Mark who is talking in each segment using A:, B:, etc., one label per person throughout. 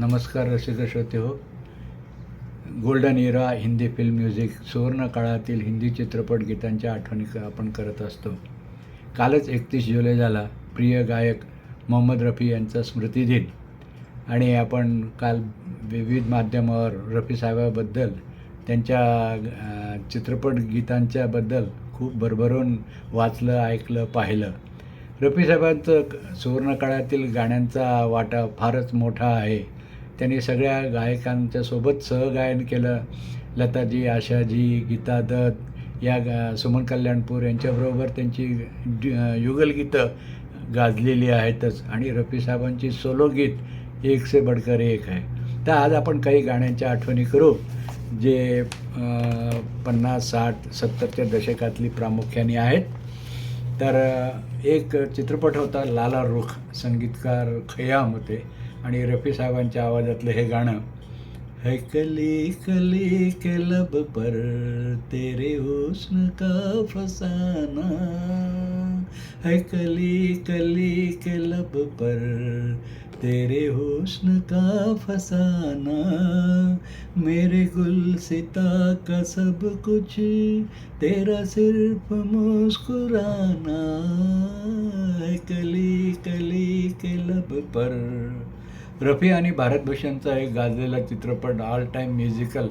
A: नमस्कार रसिक श्रोते हो. Golden era Hindi film music सुवर्ण काळातील हिंदी चित्रपट गीतांच्या आठवणी आपण करत असतो. कालच एकतीस जुलै झाला. प्रिय गायक मोहम्मद रफी यांचा स्मृतिदिन. आणि आपण काल विविध माध्यमावर रफी साहेबाबद्दल त्यांच्या चित्रपट गीतांच्याबद्दल खूप भरभरून वाचलं ऐकलं पाहिलं. रफी साहेबांचं सुवर्णकाळातील सुवर्ण काळातील गाण्यांचा वाटा फारच मोठा आहे. त्यांनी सगळ्या गायकांच्या सोबत सहगायन केलं. लताजी आशाजी गीता दत्त या गा सुमन कल्याणपूर यांच्याबरोबर त्यांची युगलगीतं गाजलेली आहेतच. आणि रफी साहेबांची सोलो गीत एक से बडकर एक आहे. तर आज आपण काही गाण्यांच्या आठवणी करू जे पन्नास साठ सत्तरच्या दशकातली प्रामुख्याने आहेत. तर एक चित्रपट होता लाला रुख संगीतकार खयाम होते. आणि रफी साहेबांच्या आवाजातलं हे गाणं है कली कली के लब पर तेरे हुस्न का फसाना है कली कली के लब पर तेरे हुस्न का फसाना मेरे गुल सिता का सब कुछ तेरा सिर्फ मुस्कुराना है कली कली के लब पर रफी आणि भारतभूषणचा एक गाजलेला चित्रपट ऑल टाईम म्युझिकल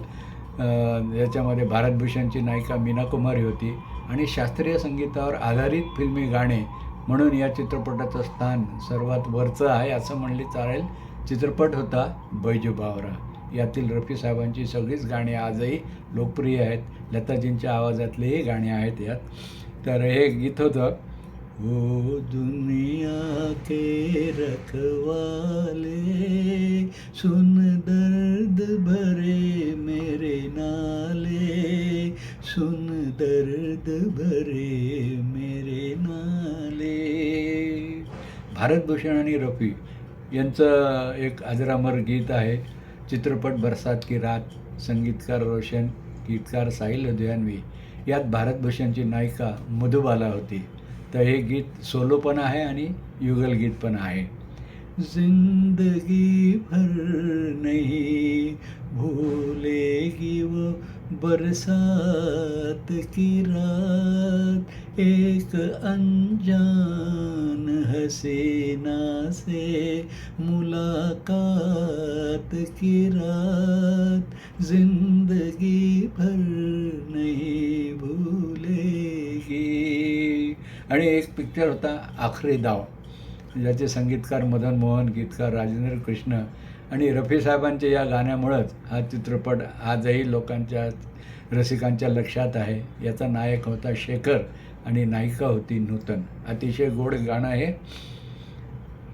A: याच्यामध्ये भारतभूषणची नायिका मीना कुमारी होती. आणि शास्त्रीय संगीतावर आधारित फिल्मी गाणे म्हणून या चित्रपटाचं स्थान सर्वात वरचं आहे असं म्हणले चालेल. चित्रपट होता बैजू बावरा. यातील रफी साहेबांची सगळीच गाणी आजही लोकप्रिय आहेत. लताजींच्या आवाजातलेही गाणी आहेत यात. तर हे गीत होतं. ओ दुनिया के रखवाले सुन दर्द भरे मेरे नाले सुन दर्द भरे मेरे नाले। भारतभूषण आणि रफी यांचं एक अजरामर गीत आहे चित्रपट बरसात की रात संगीतकार रोशन गीतकार साहिल लुधियानवी यात भारतभूषणची नायिका मधुबाला होती. तर हे गीत सोलो पण आहे आणि युगल गीत पण आहे. जिंदगी भर नहीं भूलेगी वो बरसात की रात एक अनजान हसीना से मुलाकात की रात जिंदगी भर नहीं भूल आणि एक पिक्चर होता आखरी दाव. ज्याचे संगीतकार मदन मोहन गीतकार राजेंद्र कृष्ण आणि रफी साहेबांच्या या गाण्यामुळंच हा चित्रपट आजही लोकांच्या रसिकांच्या लक्षात आहे. याचा नायक होता शेखर आणि नायिका होती नूतन. अतिशय गोड गाणं आहे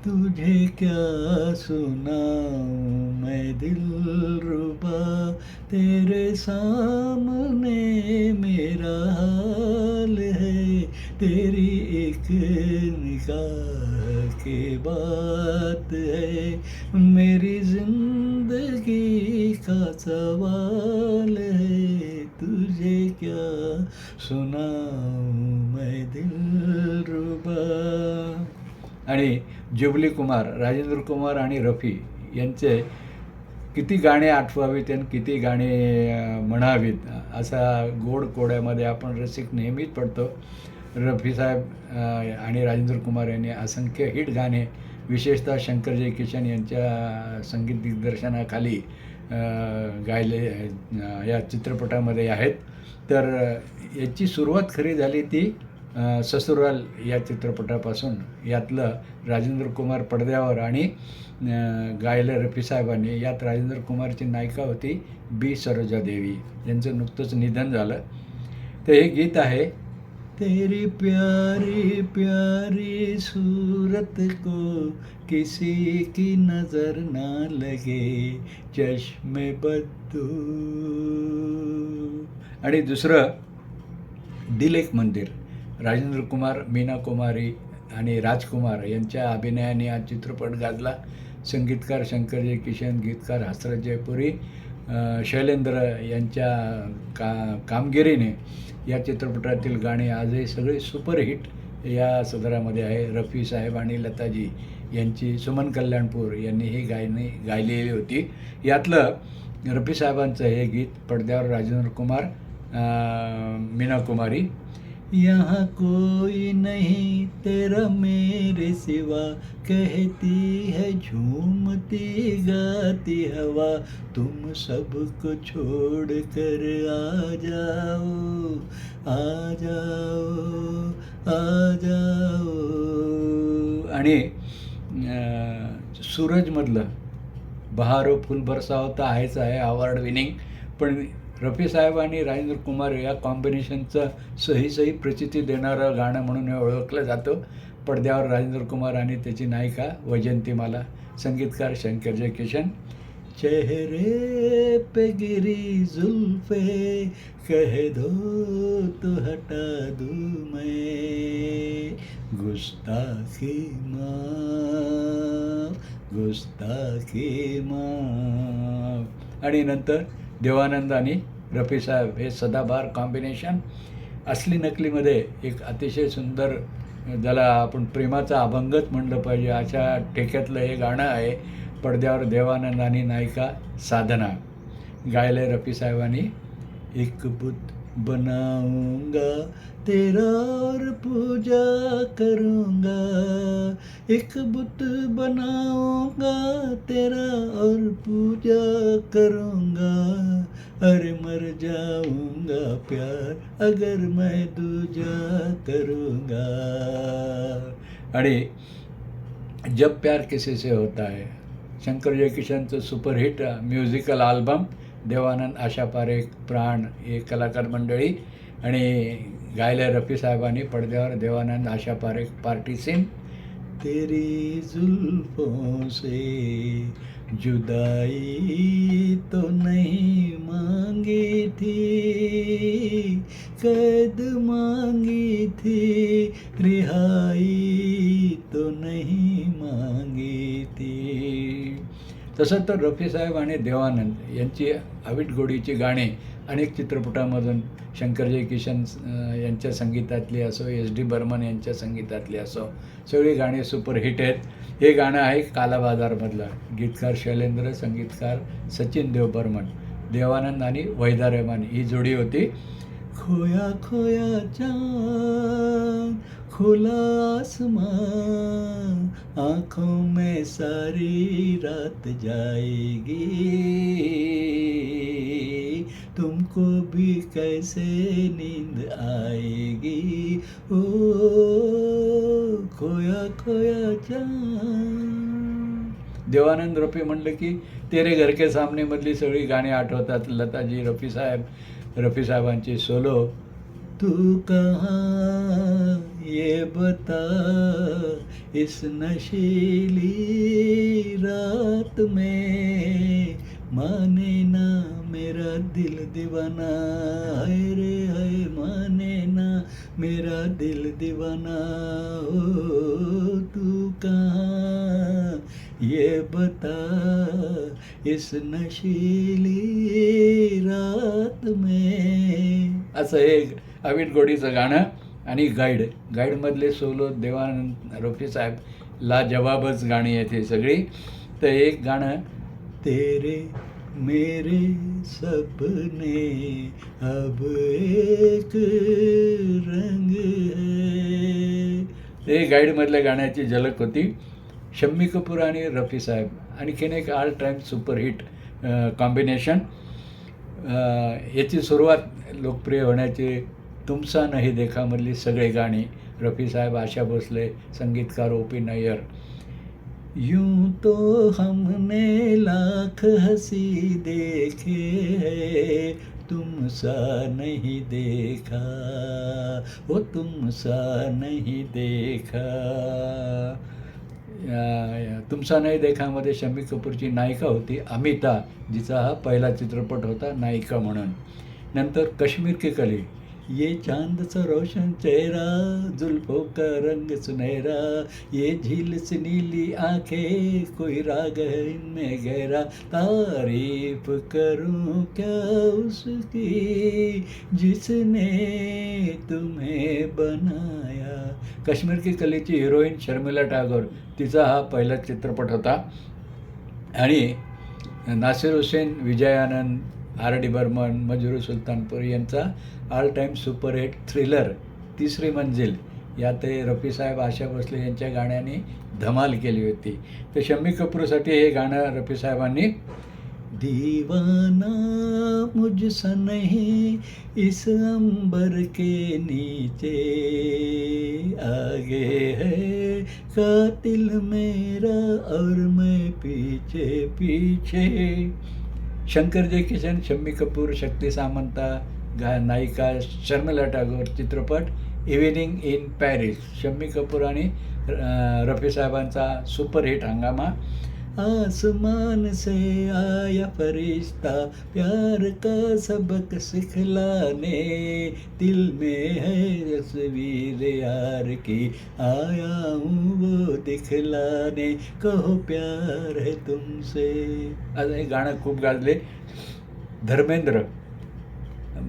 A: तुझे क्या सुनाऊं मैं दिल रुबा तेरे सामने मेरा हाल है तेरी एक निगाह के बात। है मेरी जिंदगी का सवाल है तुझे क्या सुनाऊं मैं दिल रुबा? आणि जुबली कुमार राजेंद्र कुमार आणि रफी यांचे किती गाणे आठवावीत आणि किती गाणे म्हणावीत असा गोड कोड्यामध्ये आपण रसिक नेहमीच पडतो. रफीसाहेब आणि राजेंद्र कुमार यांनी असंख्य हिट गाणे विशेषतः शंकरजय किशन यांच्या संगीत दिग्दर्शनाखाली गायले या चित्रपटामध्ये आहेत. तर याची सुरुवात खरी झाली ती ससुराल या चित्रपटापासून. यातलं राजेंद्र कुमार पडद्यावर आणि गायलं रफीसाहेबांनी यात राजेंद्र कुमारची नायिका होती बी. सरोजा देवी. यांचं नुकतंच निधन झालं. तर हे गीत आहे तेरी प्यारी प्यारी सूरत को किसी की नजर ना लगे चश्मे बद्दू। आणि दुसरं दिल एक मंदिर. राजेंद्र कुमार मीना कुमारी आणि राजकुमार यांच्या अभिनयाने हा चित्रपट गाजला. संगीतकार शंकरजय किशन गीतकार हसरत जयपुरी शैलेंद्र यांच्या का कामगिरीने या चित्रपटातील गाणे आजही सगळे सुपरहिट या सदरामध्ये आहे. रफी साहेब आणि लताजी यांची सुमन कल्याणपूर यांनी ही गायने गायलेली होती. यातलं रफी साहेबांचं हे गीत पडद्यावर राजेंद्र कुमार मीना कुमारी यहाँ कोई नहीं तेरा मेरे सिवा। कहती है झूमती गाती हवा। तुम सबको छोड़ कर आ जाओ आ जाओ आ जाओ। आणि सूरजमधलं बहारो फुल बरसा तर आहेच आहे अवॉर्ड विनिंग पण रफी साहेब आणि राजेंद्र कुमार या कॉम्बिनेशनचं सही सही प्रचिती देणारं गाणं म्हणून हे ओळखलं जातं. पडद्यावर राजेंद्र कुमार आणि त्याची नायिका वैजंतीमाला. संगीतकार शंकर जयकिशन चेहरे पे गिरी जुल्फे कह दो तो हटा दू मैं। गुस्ताखी माफ गुस्ताखी माफ आणि नंतर देवानंद आणि रफी साहेब हे सदाबहार कॉम्बिनेशन असली नकलीमध्ये एक अतिशय सुंदर ज्याला आपण प्रेमाचा अभंगच म्हणलं पाहिजे अशा ठेक्यातलं हे गाणं आहे पडद्यावर देवानंद आणि नायिका साधना. गायले रफी साहेबांनी. एक बुद्ध बनाऊँगा, तेरा और पूजा करूँगा। एक बुत बनाऊँगा, तेरा और पूजा करूँगा। अरे मर जाऊँगा प्यार, अगर मैं दूजा करूँगा। अरे, जब प्यार किसी से होता है, Shankar जयकिशनचं superhit musical album Dev Anand Asha Parekh Pran हे कलाकार मंडळी आणि गायले रफी साहेबांनी पडद्यावर देवानंद आशा पारेख पार्टी सिंग तेरी जुल्फों से जुदाई तो नहीं मांगी थी कैद मांगी थी रिहाई तो नहीं तसं तर रफी साहेब आणि देवानंद यांची अविट गोडीची गाणी अनेक चित्रपटामधून शंकरजय किशन यांच्या संगीतातली असो एस डी बर्मन यांच्या संगीतातली असो सगळी गाणी सुपरहिट आहेत. हे गाणं आहे कालाबाजारमधलं. गीतकार शैलेंद्र संगीतकार सचिन देव बर्मन देवानंद आणि वैदा रहमान ही जोडी होती. खोया खोया चांद खुला आसमान आँखों में सारी रात जाएगी। तुमको भी कैसे नींद आएगी? ओ खोया खोया चांद देवानंद रफी म्हणलं की तेरे घर के सामने सगळी गाणी आठवतात लताजी रफी साहेब रफी साहेबांची सोलो तू कहाँ ये बता इस नशीली रात में माने ना मेरा दिल दीवाना है रे है माने ना मेरा दिल दीवाना हो तू कहाँ? ये बता इस नशीली रात में। असं एक अमित गोडीचं गाणं आणि गाईड गाईडमधले सोलो देवानंद रफी साहेब ला जवाबच गाणी येते सगळी. तर एक गाणं तेरे मेरे सपने अब एक रंग हे। ते गाईडमधल्या गाण्याची झलक होती. शम्मी कपूर आणि रफी साहेब. आणखीन एक ऑल टाईम सुपरहिट कॉम्बिनेशन याची सुरुवात लोकप्रिय होण्याची तुमचा नाही देखामधली सगळे गाणी. रफी साहेब आशा भोसले संगीतकार ओ पी नय्यर. यूं तो हमने लाख हंसी देखे है तुम सा नहीं देखा वो तुम सा नहीं देखा। या- या तुमचा नाही देखामध्ये शम्मी कपूरची नायिका होती अमिता जिचा हा पहिला चित्रपट होता नायिका म्हणून. नंतर कश्मीर की कली. ये चांद सो रोशन चेहरा जुल्फों का रंग सुनहरा ये झील से नीली आंखें कोई राग है इनमें गहरा। तारीफ करूं क्या उसकी जिसने तुम्हें बनाया? काश्मीर की कलेची हिरोईन शर्मिला टागोर तिचा हा पहिला चित्रपट होता. आणि नासिर हुसेन विजयानंद आर डी बर्मन मजुरू सुलतानपूर यांचा ऑल टाईम सुपरहिट थ्रिलर तिसरी मंजिल. यातही रफी साहेब आशा भोसले यांच्या गाण्याने धमाल केली होती. तर शम्मी कपूरसाठी हे गाणं रफी साहेबांनी दीवाना मुझसा नहीं इस अंबर के नीचे आगे है। कातिल मेरा और मैं पीछे पीछे। शंकर जय किशन शम्मी कपूर शक्ती सामंता गा नायिका शर्मिला टागोर चित्रपट evening in Paris Shammi Kapoor आणि रफी साहेबांचा सुपरहिट हंगामा. आसमान से आया फरिश्ता प्यार का सबक सिखलाने। दिल में है तस्वीर यार की आया हूँ वो दिखलाने। कहो प्यार है तुमसे। आज हे गाणं खूप गाजले. धर्मेंद्र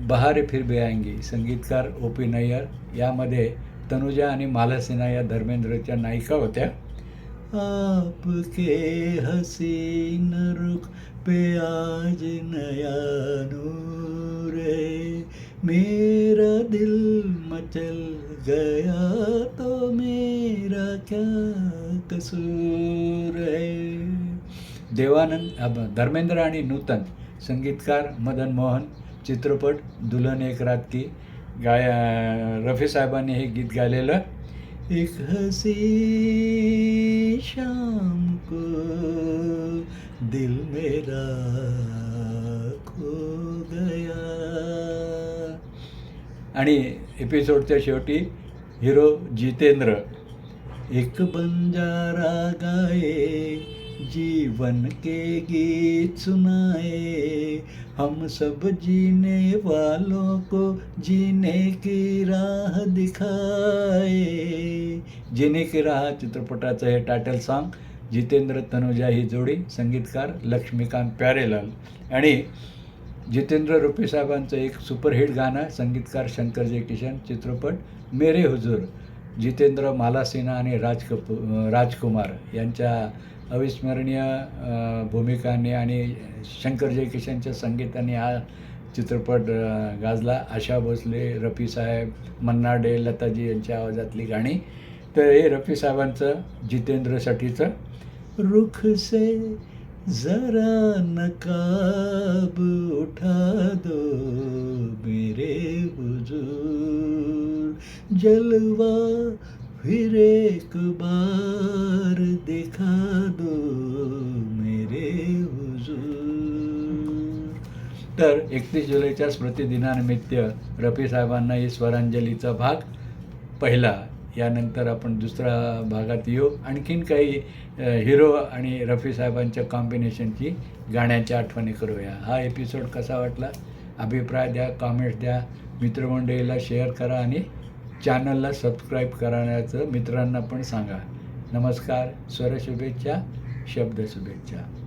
A: बहारे फिर भी आएंगी. संगीतकार ओ पी नय्यर यामध्ये तनुजा आणि माला सिन्हा या धर्मेंद्रच्या नायिका होत्या. आपके हसीन रुख पे आज नया नूर मेरा दिल मचल गया तो मेरा क्या कसूर है। देवानंद अब धर्मेंद्र आणि नूतन संगीतकार मदन मोहन चित्रपट दुल्हन एक रात की गाय रफी साहेबांनी हे गीत गायलेलं एक हसी शाम को दिल मेरा खो गया। आणि एपिसोडच्या शेवटी हिरो जितेंद्र एक बंजारा गाए जीवन के गीत सुनाए हम सब जीने वालों को जीने की राह दिखाए। जीने की राह चित्रपटाचं हे टायटल सॉन्ग जितेंद्र तनुजा ही जोडी संगीतकार लक्ष्मीकांत प्यारेलाल. आणि जितेंद्र रुपे साहेबांचं एक सुपरहिट गाणं संगीतकार शंकर जय किशन चित्रपट मेरे हुजूर जितेंद्र माला सिन्हा आणि राज कपू राजकुमार यांच्या अविस्मरणीय भूमिकाने भूमिकांनी आणि शंकर जयकिशनच्या संगीताने हा चित्रपट गाजला. आशा भोसले रफी साहेब मन्ना डे लताजी यांच्या आवाजातली गाणी. तर हे रफी साहेबांचं जितेंद्रसाठीचं रुख से जरा नकाब उठा दो मेरे हुजूर. जलवा फिर एक बार दिखा दो मेरे हुजूर। तर एकतीस जुलैच्या स्मृतिदिनानिमित्त रफी साहेबांना ही स्वरांजलीचा भाग पहिला. यानंतर आपण दुसऱ्या भागात येऊ. आणखीन काही हिरो आणि रफी साहेबांच्या कॉम्बिनेशनची गाण्याच्या आठवणी करूया. हा एपिसोड कसा वाटला? अभिप्राय द्या कॉमेंट्स द्या. मित्रमंडळीला शेअर करा आणि चॅनलला सबस्क्राईब करण्याचं मित्रांना पण सांगा. नमस्कार स्वर शुभेच्छा शब्द शुभेच्छा